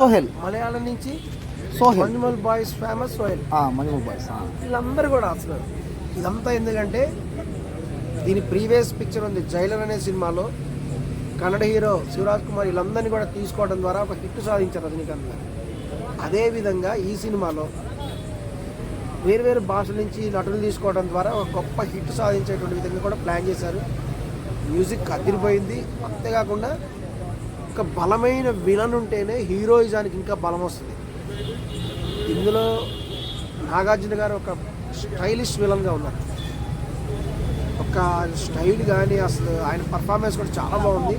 సోహెల్. మలయాళం నుంచి Sohel. మణిమల్ boys famous Sohel. మణి boys వీళ్ళందరూ కూడా అసలు ఇదంతా ఎందుకంటే దీని ప్రీవియస్ పిక్చర్ ఉంది జైలర్ అనే సినిమాలో కన్నడ హీరో శివరాజ్ కుమార్ వీళ్ళందరినీ కూడా తీసుకోవడం ద్వారా ఒక హిట్ సాధించారు రజనీకాంత్ గారు. అదేవిధంగా ఈ సినిమాలో వేరు వేరు భాషల నుంచి నటులు తీసుకోవడం ద్వారా ఒక గొప్ప హిట్ సాధించేటువంటి విధంగా కూడా ప్లాన్ చేశారు. మ్యూజిక్ అదిరిపోయింది. అంతేకాకుండా ఒక బలమైన విలన్ ఉంటేనే హీరోయిజానికి ఇంకా బలం వస్తుంది. ఇందులో నాగార్జున గారు ఒక స్టైలిష్ విలన్గా ఉన్నారు. ఒక స్టైల్ కానీ అసలు ఆయన పర్ఫార్మెన్స్ కూడా చాలా బాగుంది.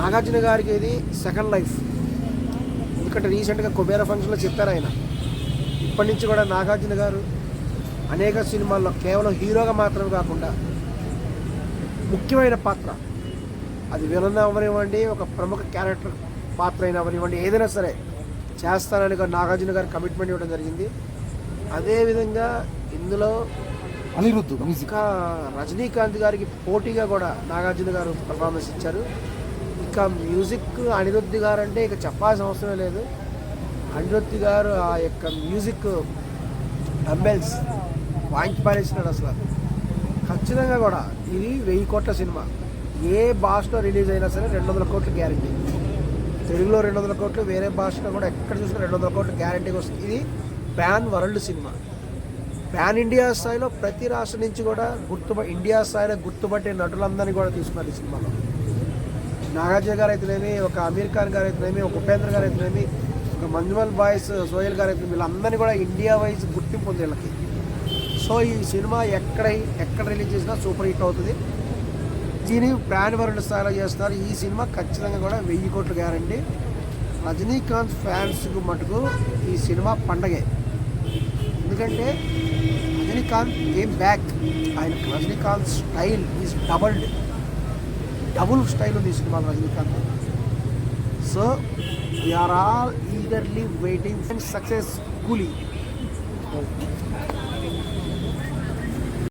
నాగార్జున గారికి ఇది సెకండ్ లైఫ్. ఎందుకంటే రీసెంట్గా కుబేర ఫంక్షన్లో చెప్పారు ఆయన. ఇప్పటి నుంచి కూడా నాగార్జున గారు అనేక సినిమాల్లో కేవలం హీరోగా మాత్రమే కాకుండా ముఖ్యమైన పాత్ర అది విలన్ అవనివ్వండి ఒక ప్రముఖ క్యారెక్టర్ పాత్ర అయినా అవనివ్వండి ఏదైనా సరే చేస్తానని నాగార్జున గారు కమిట్మెంట్ ఇవ్వడం జరిగింది. అదేవిధంగా ఇందులో అనిరుద్ధ్ ఇంకా రజనీకాంత్ గారికి పోటీగా కూడా నాగార్జున గారు పర్ఫార్మెన్స్ ఇచ్చారు. ఇక మ్యూజిక్ అనిరుద్ధి గారు అంటే ఇక చెప్పాల్సిన అవసరం లేదు. అనిరుద్ధి గారు ఆ యొక్క మ్యూజిక్ అంబెల్స్ వాయించి పారేసినాడు అసలు. ఖచ్చితంగా కూడా ఇది వెయ్యి కోట్ల సినిమా. ఏ భాషలో రిలీజ్ అయినా సరే రెండు వందల కోట్లు గ్యారంటీ తెలుగులో రెండు వందల కోట్లు వేరే భాషలో కూడా ఎక్కడ చూసినా రెండు వందల కోట్లు గ్యారంటీగా వస్తుంది. ఇది pan world cinema pan India స్థాయిలో ప్రతి రాష్ట్రం నుంచి కూడా గుర్తుప ఇండియా స్థాయిలో గుర్తుపట్టే నటులందరినీ కూడా తీసుకున్నారు ఈ సినిమాలో. నాగార్జున గారు అయితేనేమి ఒక అమీర్ ఖాన్ గారు అయితేనేమి ఒక ఉపేంద్ర గారు అయితేనేమి ఒక మంజుమల్ బాయ్స్ సోయల్ గారు అయితే వీళ్ళందరినీ కూడా ఇండియా వైజ్ గుర్తింపు ఉంది వీళ్ళకి సో ఈ సినిమా ఎక్కడ ఎక్కడ రిలీజ్ చేసినా సూపర్ హిట్ అవుతుంది. దీని ప్యాన్ వరల్డ్ స్థాయిలో చేస్తున్నారు. ఈ సినిమా ఖచ్చితంగా కూడా వెయ్యి కోట్లు గ్యారంటీ. రజనీకాంత్ ఫ్యాన్స్కు మటుకు ఈ సినిమా పండగే. ఎందుకంటే రజనీకాంత్ గేమ్ బ్యాక్ ఆయన Rajinikanth style is doubled double style ఉంది ఈ సినిమాలో Rajinikanth. So we are all eagerly waiting and success Coolie.